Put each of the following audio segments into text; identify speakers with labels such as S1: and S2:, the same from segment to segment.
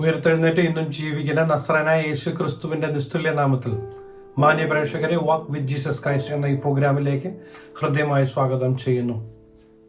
S1: ഉയർത്തെഴുന്നേറ്റ് ഇന്നും ജീവിക്കുന്ന നസ്രനായ യേശു ക്രിസ്തുവിന്റെ നിസ്തുല്യ നാമത്തിൽ മാന്യ പ്രേക്ഷകരെ വാക്ക് വിത്ത് ജീസസ് ക്രൈസ്റ്റ് എന്ന ഈ പ്രോഗ്രാമിലേക്ക് ഹൃദ്യമായി സ്വാഗതം ചെയ്യുന്നു.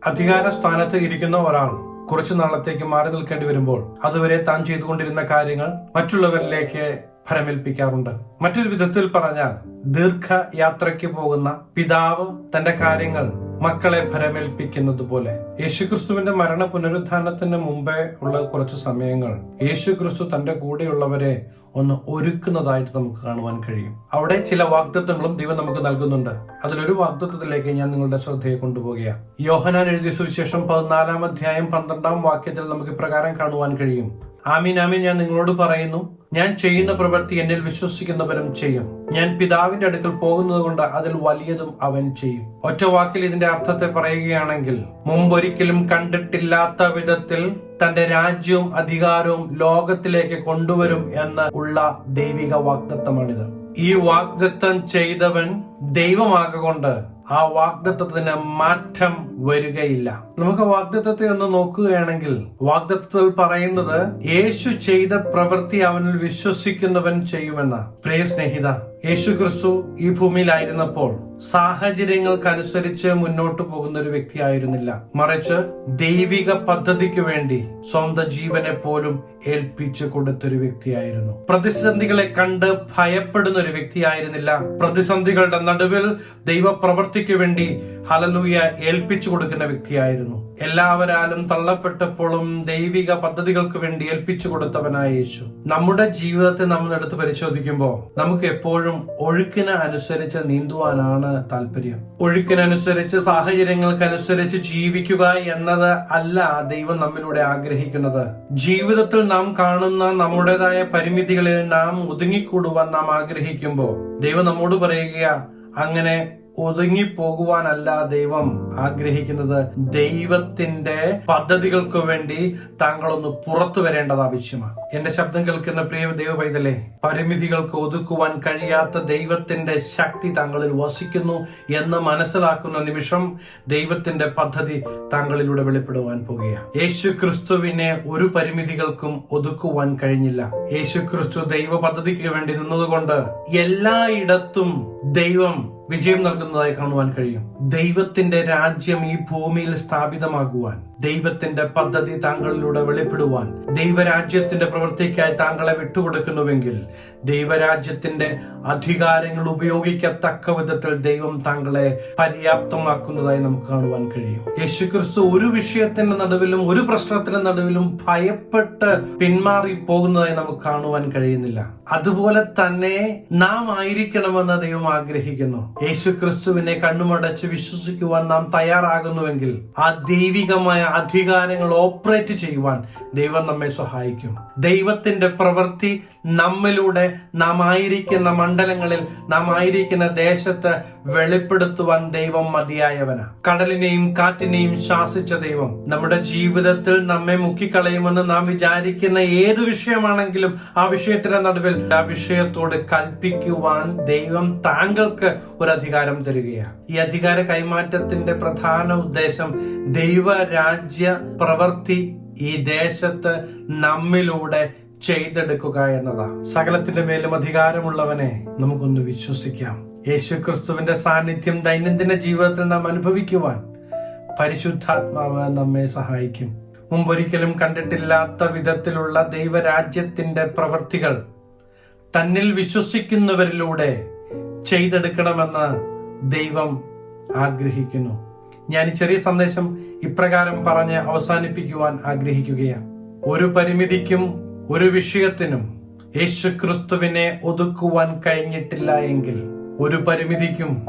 S1: അധികാര സ്ഥാനത്ത് ഇരിക്കുന്ന ഒരാൾ കുറച്ചു നാളത്തേക്ക് മാറി നിൽക്കേണ്ടി വരുമ്പോൾ അതുവരെ താൻ ചെയ്തുകൊണ്ടിരുന്ന കാര്യങ്ങൾ മറ്റുള്ളവരിലേക്ക് ഫലമേൽപ്പിക്കാറുണ്ട് മറ്റൊരു വിധത്തിൽ പറഞ്ഞാൽ ദീർഘ യാത്രയ്ക്ക് പോകുന്ന പിതാവ് തന്റെ കാര്യങ്ങൾ മക്കളെ ഭരമേൽപ്പിക്കുന്നത് പോലെ യേശുക്രിസ്തുവിന്റെ മരണ പുനരുദ്ധാനത്തിന് മുമ്പേ ഉള്ള കുറച്ച് സമയങ്ങൾ യേശുക്രിസ്തു തന്റെ കൂടെയുള്ളവരെ ഒന്ന് ഒരുക്കുന്നതായിട്ട് നമുക്ക് കാണുവാൻ കഴിയും. അവിടെ ചില വാഗ്ദത്വങ്ങളും ദൈവം നമുക്ക് നൽകുന്നുണ്ട്. അതിലൊരു വാഗ്ദത്വത്തിലേക്ക് ഞാൻ നിങ്ങളുടെ ശ്രദ്ധയെ കൊണ്ടുപോകുകയാണ് യോഹനാൻ എഴുതിയ സുവിശേഷം പതിനാലാം അധ്യായം പന്ത്രണ്ടാം വാക്യത്തിൽ നമുക്ക് ഇപ്രകാരം കാണുവാൻ കഴിയും. ആമീൻ ആമീൻ. ഞാൻ നിങ്ങളോട് പറയുന്നു ഞാൻ ചെയ്യുന്ന പ്രവൃത്തി എന്നിൽ വിശ്വസിക്കുന്നവരും ചെയ്യും. ഞാൻ പിതാവിന്റെ അടുക്കൽ പോകുന്നത് കൊണ്ട് അതിൽ വലിയതും അവൻ ചെയ്യും. ഒറ്റ വാക്കിൽ ഇതിന്റെ അർത്ഥത്തെ പറയുകയാണെങ്കിൽ മുമ്പൊരിക്കലും കണ്ടിട്ടില്ലാത്ത വിധത്തിൽ തന്റെ രാജ്യവും അധികാരവും ലോകത്തിലേക്ക് കൊണ്ടുവരും എന്ന് ഉള്ള ദൈവിക വാഗ്ദത്തമാണിത്. ഈ വാഗ്ദത്തം ചെയ്തവൻ ദൈവമാകൊണ്ട് ആ വാഗ്ദത്തത്തിന് മാറ്റം വരികയില്ല. നമുക്ക് വാഗ്ദത്തത്തെ ഒന്ന് നോക്കുകയാണെങ്കിൽ വാഗ്ദത്തത്തിൽ പറയുന്നത് യേശു ചെയ്ത പ്രവൃത്തി അവനിൽ വിശ്വസിക്കുന്നവൻ ചെയ്യുമെന്ന പ്രിയ സ്നേഹിത യേശു ക്രിസ്തു ഈ ഭൂമിയിലായിരുന്നപ്പോൾ സാഹചര്യങ്ങൾക്കനുസരിച്ച് മുന്നോട്ട് പോകുന്ന ഒരു വ്യക്തിയായിരുന്നില്ല. മറിച്ച് ദൈവിക പദ്ധതിക്ക് വേണ്ടി സ്വന്തം ജീവനെ പോലും ഏൽപ്പിച്ചു കൊടുത്തൊരു വ്യക്തിയായിരുന്നു. പ്രതിസന്ധികളെ കണ്ട് ഭയപ്പെടുന്ന ഒരു വ്യക്തിയായിരുന്നില്ല. പ്രതിസന്ധികളുടെ നടുവിൽ ദൈവ പ്രവൃത്തിക്ക് വേണ്ടി ഹലലൂയ ഏൽപ്പിച്ചു കൊടുക്കുന്ന വ്യക്തിയായിരുന്നു. എല്ലാവരാലും തള്ളപ്പെട്ടപ്പോഴും ദൈവിക പദ്ധതികൾക്ക് വേണ്ടി ഏൽപ്പിച്ചു കൊടുത്തവനായ യേശു. നമ്മുടെ ജീവിതത്തെ നമ്മൾ എടുത്ത് പരിശോധിക്കുമ്പോൾ നമുക്ക് എപ്പോഴും ഒഴുക്കിന് അനുസരിച്ച് നീന്തുവാനാണ് താല്പര്യം. ഒഴുക്കിനനുസരിച്ച് സാഹചര്യങ്ങൾക്കനുസരിച്ച് ജീവിക്കുക എന്നത് അല്ല ദൈവം നമ്മിലൂടെ ആഗ്രഹിക്കുന്നത്. ജീവിതത്തിൽ നാം കാണുന്ന നമ്മുടേതായ പരിമിതികളിൽ നാം ഒതുങ്ങിക്കൂടുവാൻ നാം ആഗ്രഹിക്കുമ്പോൾ ദൈവം നമ്മോട് പറയുക അങ്ങനെ ഒതുങ്ങിപ്പോകുവാനല്ല ദൈവം ആഗ്രഹിക്കുന്നത്. ദൈവത്തിന്റെ പദ്ധതികൾക്ക് വേണ്ടി താങ്കളൊന്ന് പുറത്തു വരേണ്ടത് ആവശ്യമാണ്. എന്റെ ശബ്ദം കേൾക്കുന്ന പ്രിയ ദൈവ പൈതലേ പരിമിതികൾക്ക് ഒതുക്കുവാൻ കഴിയാത്ത ദൈവത്തിന്റെ ശക്തി താങ്കളിൽ വസിക്കുന്നു എന്ന് മനസ്സിലാക്കുന്ന നിമിഷം ദൈവത്തിന്റെ പദ്ധതി താങ്കളിലൂടെ വെളിപ്പെടുവാൻ പോകുകയാണ്. യേശു ക്രിസ്തുവിനെ ഒരു പരിമിതികൾക്കും ഒതുക്കുവാൻ കഴിഞ്ഞില്ല. യേശു ക്രിസ്തു ദൈവ പദ്ധതിക്ക് വേണ്ടി നിന്നതുകൊണ്ട് എല്ലായിടത്തും ദൈവം വിജയം നൽകുന്നതായി കാണുവാൻ കഴിയും. ദൈവത്തിന്റെ രാജ്യം ഈ ഭൂമിയിൽ സ്ഥാപിതമാകുവാൻ ദൈവത്തിന്റെ പദ്ധതി താങ്കളിലൂടെ വെളിപ്പെടുവാൻ ദൈവരാജ്യത്തിന്റെ പ്രവൃത്തിക്കായി താങ്കളെ വിട്ടുകൊടുക്കുന്നുവെങ്കിൽ ദൈവരാജ്യത്തിന്റെ അധികാരങ്ങൾ ഉപയോഗിക്കത്തക്ക വിധത്തിൽ ദൈവം താങ്കളെ പര്യാപ്തമാക്കുന്നതായി നമുക്ക് കാണുവാൻ കഴിയും. യേശുക്രിസ്തു ഒരു വിഷയത്തിന്റെ നടുവിലും ഒരു പ്രശ്നത്തിന്റെ നടുവിലും ഭയപ്പെട്ട് പിന്മാറി പോകുന്നതായി നമുക്ക് കാണുവാൻ കഴിയുന്നില്ല. അതുപോലെ തന്നെ നാം ആയിരിക്കണമെന്ന് ദൈവം ആഗ്രഹിക്കുന്നു. യേശു ക്രിസ്തുവിനെ കണ്ണുമടച്ച് വിശ്വസിക്കുവാൻ നാം തയ്യാറാകുന്നുവെങ്കിൽ ആ ദൈവികമായ അധികാരങ്ങൾ ഓപ്പറേറ്റ് ചെയ്യുവാൻ ദൈവം നമ്മെ സഹായിക്കും. ദൈവത്തിന്റെ പ്രവൃത്തി നമ്മിലൂടെ നാം ആയിരിക്കുന്ന മണ്ഡലങ്ങളിൽ നാം ആയിരിക്കുന്ന ദേശത്ത് വെളിപ്പെടുത്തുവാൻ ദൈവം മതിയായവന. കടലിനെയും കാറ്റിനെയും ശാസിച്ച ദൈവം നമ്മുടെ ജീവിതത്തിൽ നമ്മെ മുക്കിക്കളയുമെന്ന് നാം വിചാരിക്കുന്ന ഏത് വിഷയമാണെങ്കിലും ആ വിഷയത്തിന്റെ നടുവിൽ ആ വിഷയത്തോട് കൽപ്പിക്കുവാൻ ദൈവം താങ്കൾക്ക് അധികാരം തരികയാണ്. ഈ അധികാര കൈമാറ്റത്തിന്റെ പ്രധാന ഉദ്ദേശം ദൈവരാജ്യ പ്രവൃത്തി ഈ ദേശത്ത് നമ്മിലൂടെ ചെയ്തെടുക്കുക എന്നതാണ്. സകലത്തിന്റെ മേലും അധികാരമുള്ളവനെ നമുക്കൊന്ന് വിശ്വസിക്കാം. യേശു ക്രിസ്തുവിന്റെ സാന്നിധ്യം ദൈനംദിന ജീവിതത്തിൽ നാം അനുഭവിക്കുവാൻ പരിശുദ്ധാത്മാവ് നമ്മെ സഹായിക്കും. മുമ്പൊരിക്കലും കണ്ടിട്ടില്ലാത്ത വിധത്തിലുള്ള ദൈവരാജ്യത്തിന്റെ പ്രവൃത്തികൾ തന്നിൽ വിശ്വസിക്കുന്നവരിലൂടെ ചെയ്തെടുക്കണമെന്ന് ദൈവം ആഗ്രഹിക്കുന്നു. ഞാൻ ഈ ചെറിയ സന്ദേശം ഇപ്രകാരം പറഞ്ഞ് അവസാനിപ്പിക്കുവാൻ ആഗ്രഹിക്കുകയാണ്. ഒരു പരിമിതിക്കും ഒരു വിഷയത്തിനും യേശു ക്രിസ്തുവിനെ ഒതുക്കുവാൻ കഴിഞ്ഞിട്ടില്ല എങ്കിൽ ഒരു പരിമിതിക്കും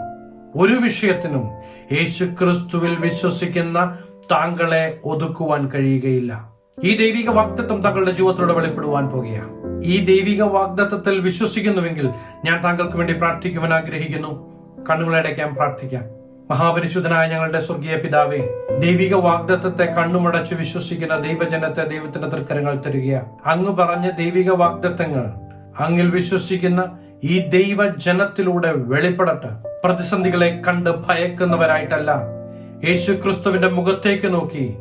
S1: ഒരു വിഷയത്തിനും യേശു ക്രിസ്തുവിൽ വിശ്വസിക്കുന്ന താങ്കളെ ഒതുക്കുവാൻ കഴിയുകയില്ല. ഈ ദൈവിക വാക്തത്വം തങ്ങളുടെ ജീവിതത്തിലൂടെ വെളിപ്പെടുവാൻ പോകുകയാണ്. ഈ ദൈവിക വാഗ്ദത്തത്തിൽ വിശ്വസിക്കുന്നുവെങ്കിൽ ഞാൻ താങ്കൾക്ക് വേണ്ടി പ്രാർത്ഥിക്കുവാൻ ആഗ്രഹിക്കുന്നു. കണ്ണുകളടയ്ക്കാൻ പ്രാർത്ഥിക്കാം. മഹാപരിശുദ്ധനായ ഞങ്ങളുടെ സ്വർഗീയ പിതാവേ ദൈവിക വാഗ്ദത്തത്തെ കണ്ണുമടച്ച് വിശ്വസിക്കുന്ന ദൈവജനത്തെ ദൈവത്തിന്റെ തൃക്കരങ്ങൾ തരിക അങ്ങ് പറഞ്ഞ ദൈവിക വാഗ്ദത്തങ്ങൾ അങ്ങിൽ വിശ്വസിക്കുന്ന ഈ ദൈവജനത്തിലൂടെ വെളിപ്പെടട്ടെ. പ്രതിസന്ധികളെ കണ്ട് ഭയക്കുന്നവരായിട്ടല്ല. യേശു ക്രിസ്തുവിന്റെ മുഖത്തേക്ക് നോക്കി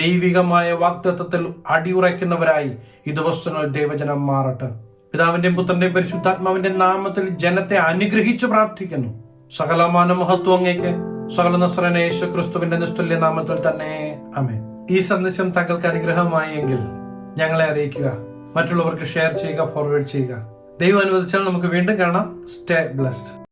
S1: ദൈവികമായ വാഗ്ദത്വത്തിൽ അടിയുറയ്ക്കുന്നവരായി ഈ ദിവസങ്ങൾ ദൈവജനം മാറട്ടെ. പിതാവിന്റെയും പുത്രന്റെയും പരിശുദ്ധാത്മാവിന്റെ നാമത്തിൽ ജനത്തെ അനുഗ്രഹിച്ചു പ്രാർത്ഥിക്കുന്നു. സകലമാന മഹത്വം അങ്ങേക്ക് സകല നസ്രനേശു ക്രിസ്തുവിന്റെ നിസ്തുല്യ നാമത്തിൽ തന്നെ. അമേ ഈ സന്ദേശം തങ്ങൾക്ക് അനുഗ്രഹമായി എങ്കിൽ ഞങ്ങളെ അറിയിക്കുക മറ്റുള്ളവർക്ക് ഷെയർ ചെയ്യുക ഫോർവേഡ് ചെയ്യുക. ദൈവം അനുവദിച്ചാൽ നമുക്ക് വീണ്ടും കാണാം. Stay blessed.